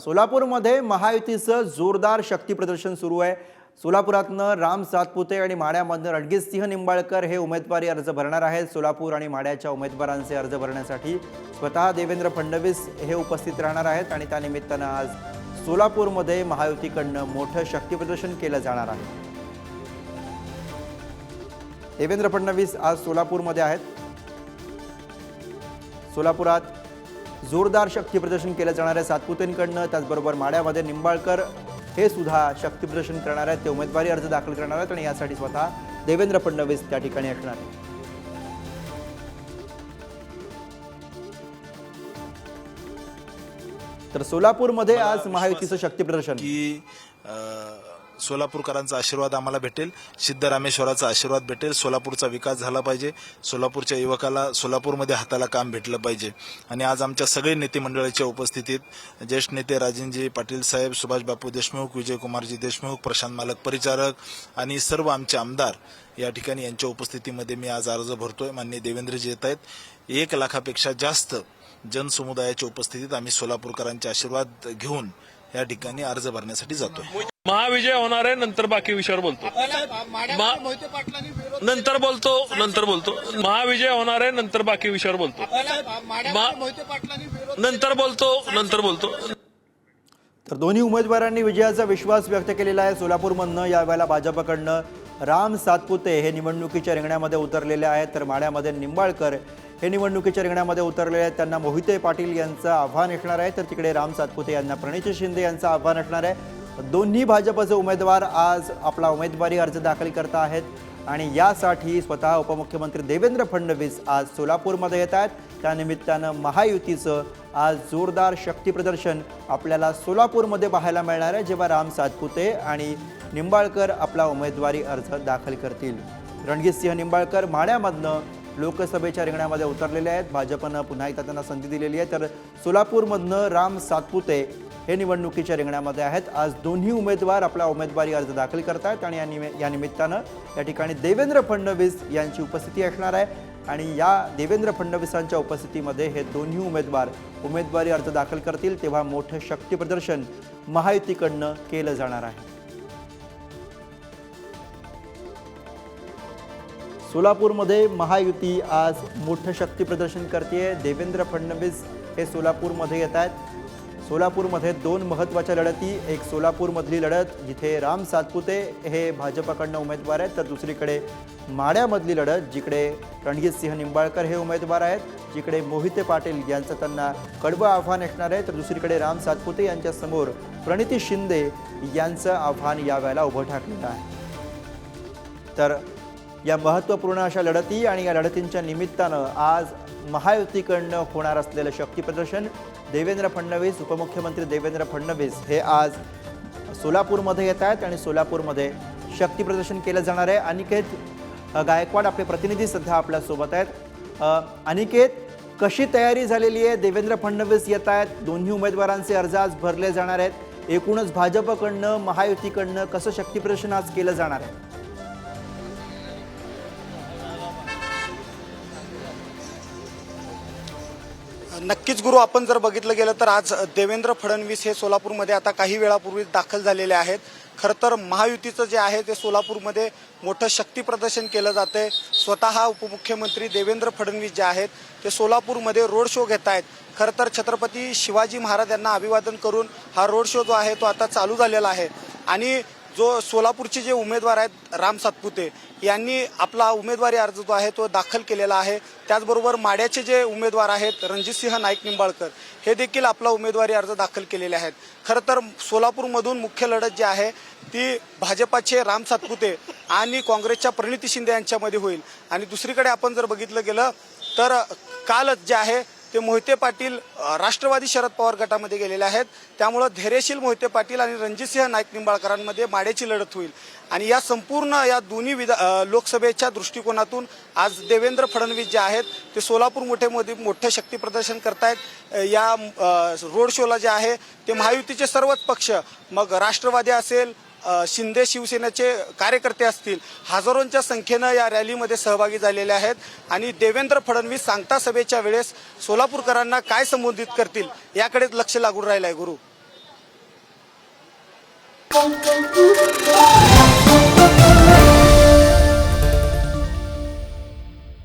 सोलापूरमध्ये महायुतीचं जोरदार शक्ती प्रदर्शन सुरू आहे. सोलापुरातनं राम सातपुते आणि माड्यामधनं रणजितसिंह निंबाळकर हे उमेदवारी अर्ज भरणार आहेत. सोलापूर आणि माड्याच्या उमेदवारांचे अर्ज भरण्यासाठी स्वतः देवेंद्र फडणवीस हे उपस्थित राहणार आहेत आणि त्यानिमित्तानं आज सोलापूरमध्ये महायुतीकडनं मोठं शक्तीप्रदर्शन केलं जाणार आहे. देवेंद्र फडणवीस आज सोलापूरमध्ये आहेत. सोलापुरात जोरदार शक्ती प्रदर्शन केलं जाणार आहे सातपुतेंकडनं. त्याचबरोबर माड्यामध्ये निंबाळकर हे सुद्धा शक्ती प्रदर्शन करणार आहेत. ते उमेदवारी अर्ज दाखल करणार आहेत आणि यासाठी स्वतः देवेंद्र फडणवीस त्या ठिकाणी असणार आहेत. तर सोलापूरमध्ये आज महायुतीचं शक्ती प्रदर्शन. की सोलापूरकरांचा आशीर्वाद आम्हाला भेटेल. सिद्धरामेश्वराचा आशीर्वाद भेटेल. सोलापूरचा विकास झाला पाहिजे. सोलापूरच्या युवकाला सोलापूरमध्ये हाताला काम भेटलं पाहिजे. आणि आज आमच्या सगळे नेते मंडळाच्या उपस्थितीत ज्येष्ठ नेते राजेंजी पाटील साहेब सुभाष बापू देशमुख विजयकुमारजी देशमुख प्रशांत मालक परिचारक आणि सर्व आमचे आमदार या ठिकाणी यांच्या उपस्थितीमध्ये मी आज अर्ज भरतोय. माननीय देवेंद्रजी येत आहेत. एक लाखापेक्षा जास्त जनसमुदायाच्या उपस्थितीत आम्ही सोलापूरकरांचे आशीर्वाद घेऊन या ठिकाणी अर्ज भरण्यासाठी जातोय. महाविजय होणार आहे नंतर बाकी विषयावर बोलतो. नंतर बोलतो नंतर बोलतो. महाविजय होणार आहे नंतर बाकी विषयावर बोलतो. नंतर बोलतो नंतर बोलतो. तर दोन्ही उमेदवारांनी विजयाचा विश्वास व्यक्त केलेला आहे सोलापूरमधनं यावेळेला भाजपकडनं. राम सातपुते हे निवडणुकीच्या रिंगणामध्ये उतरलेले आहेत तर माड्यामध्ये निंबाळकर हे निवडणुकीच्या रिंगणामध्ये उतरलेले आहेत. त्यांना मोहिते पाटील यांचं आव्हान असणार आहे. तर तिकडे राम सातपुते यांना प्रणित शिंदे यांचं आव्हान असणार आहे. दोन्ही भाजपचे उमेदवार आज आपला उमेदवारी अर्ज दाखल करत आहेत आणि यासाठी स्वतः उपमुख्यमंत्री देवेंद्र फडणवीस आज सोलापूरमध्ये येत आहेत. त्यानिमित्तानं महायुतीचं आज जोरदार शक्तीप्रदर्शन आपल्याला सोलापूरमध्ये पाहायला मिळणार आहे जेव्हा राम सातपुते आणि निंबाळकर आपला उमेदवारी अर्ज दाखल करतील. रणजितसिंह निंबाळकर माड्यामधनं लोकसभेच्या रिंगणामध्ये उतरलेले आहेत. भाजपनं पुन्हा एकदा त्यांना संधी दिलेली आहे. तर सोलापूरमधनं राम सातपुते हे निवडणुकीच्या रिंगणामध्ये आहेत. आज दोन्ही उमेदवार आपला उमेदवारी अर्ज दाखल करतात आणि या निमि या निमित्तानं या ठिकाणी देवेंद्र फडणवीस यांची उपस्थिती असणार आहे. आणि या देवेंद्र फडणवीसांच्या उपस्थितीमध्ये हे दोन्ही उमेदवार उमेदवारी अर्ज दाखल करतील तेव्हा मोठं शक्ती प्रदर्शन महायुतीकडनं केलं जाणार आहे. सोलापूरमध्ये महायुती आज मोठं शक्ती प्रदर्शन करते देवेंद्र फडणवीस हे सोलापूरमध्ये येत आहेत सोलापूरमध्ये दोन महत्त्वाच्या लढती एक सोलापूरमधली लढत जिथे राम सातपुते हे भाजपाकडनं उमेदवार आहेत तर दुसरीकडे माड्यामधली लढत जिकडे रणजितसिंह निंबाळकर हे उमेदवार आहेत जिकडे मोहिते पाटील यांचं त्यांना कडवं आव्हान असणार आहे तर दुसरीकडे राम सातपुते यांच्यासमोर प्रणिती शिंदे यांचं आव्हान यावेळेला उभं ठाकलेलं आहे. तर या महत्त्वपूर्ण अशा लढती आणि या लढतींच्या निमित्तानं आज महायुतीकडनं होणार असलेलं शक्तीप्रदर्शन देवेंद्र फडणवीस उपमुख्यमंत्री देवेंद्र फडणवीस हे आज सोलापूरमध्ये येत आहेत आणि सोलापूरमध्ये शक्तीप्रदर्शन केलं जाणार आहे. अनिकेत गायकवाड आपले प्रतिनिधी सध्या आपल्यासोबत आहेत. अनिकेत कशी तयारी झालेली आहे? देवेंद्र फडणवीस येत आहेत. दोन्ही उमेदवारांचे अर्ज आज भरले जाणार आहेत. एकूणच भाजपकडनं महायुतीकडनं कसं शक्तीप्रदर्शन आज केलं जाणार आहे? नक्कीच गुरु आपण जर बघितलं गेलं तर आज देवेंद्र फडणवीस हे सोलापूरमध्ये आता काही वेळापूर्वी दाखल झालेले आहेत. खरं तर महायुतीचं जे आहे ते सोलापूरमध्ये मोठं शक्ती प्रदर्शन केलं जातंय. स्वतः उपमुख्यमंत्री देवेंद्र फडणवीस जे आहेत ते सोलापूरमध्ये रोड शो घेत आहेत खरं तर छत्रपती शिवाजी महाराज यांना अभिवादन करून हा रोड शो जो आहे तो आता चालू झालेला आहे. आणि जो सोलापूरचे जे उमेदवार आहेत राम सातपुते यांनी आपला उमेदवारी अर्ज जो आहे तो दाखल केलेला आहे. त्याचबरोबर माड्याचे जे उमेदवार आहेत रणजितसिंह नाईक निंबाळकर हे देखील आपला उमेदवारी अर्ज दाखल केलेले आहेत. खरं तर सोलापूरमधून मुख्य लढत जी आहे ती भाजपाचे राम सातपुते आणि काँग्रेसच्या प्रणिती शिंदे यांच्यामध्ये होईल. आणि दुसरीकडे आपण जर बघितलं गेलं तर कालच जे आहे ते मोहिते पाटील राष्ट्रवादी शरद पवार गटामध्ये गेलेले आहेत. त्यामुळं धैर्यशील मोहिते पाटील आणि रणजितसिंह नाईक निंबाळकरांमध्ये माडेची लढत होईल. आणि या संपूर्ण या दोन्ही विधा लोकसभेच्या दृष्टिकोनातून आज देवेंद्र फडणवीस जे आहेत ते सोलापूर मोठेमध्ये मोठं शक्तीप्रदर्शन करतायत. या रोड शोला जे आहे ते महायुतीचे सर्वच पक्ष मग राष्ट्रवादी असेल शिंदे शिवसेनेचे कार्यकर्ते असतील हजारोंच्या संख्येनं या रॅलीमध्ये सहभागी झालेले आहेत. आणि देवेंद्र फडणवीस सांगता सभेच्या वेळेस सोलापूरकरांना काय संबोधित करतील याकडेच लक्ष लागून राहिलं आहे गुरु.